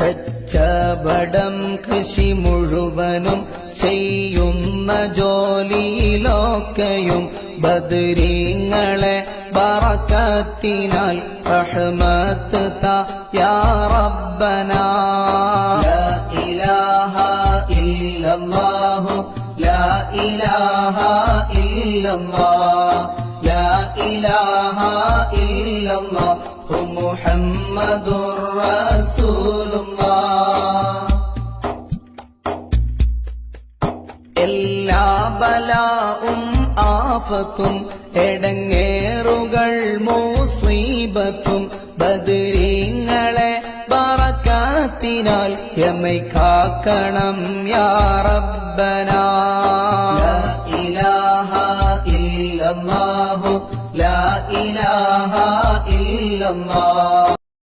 കച്ചവടം കൃഷി മുഴുവനും ചെയ്യുന്ന ജോലിയിലൊക്കെയും ബദരീങ്ങളെ ബറക്കത്തിനാൽ റഹ്മത്ത് യാ റബ്ബനാ. ലാ ഇലാഹ ഇല്ലല്ലാഹു ലാ ഇലാഹ ഇല്ലല്ലാഹ് ലാ ഇലാഹ ഇല്ലല്ലാഹു മുഹമ്മദുർ റസൂലുള്ളാഹ് എല്ലാ ബലാവും ആഫത്തും എടങ്ങേറുകൾ മോസ്വീപത്തും ബദരീങ്ങളെ പറക്കാത്തിനാൽ എമ്മൈ കാക്കണം യാ റബ്ബനാ. ലാ ഇലാഹ ഇല്ലല്ലാഹു ലാ ഇലാഹ ഇല്ലല്ലാഹ്.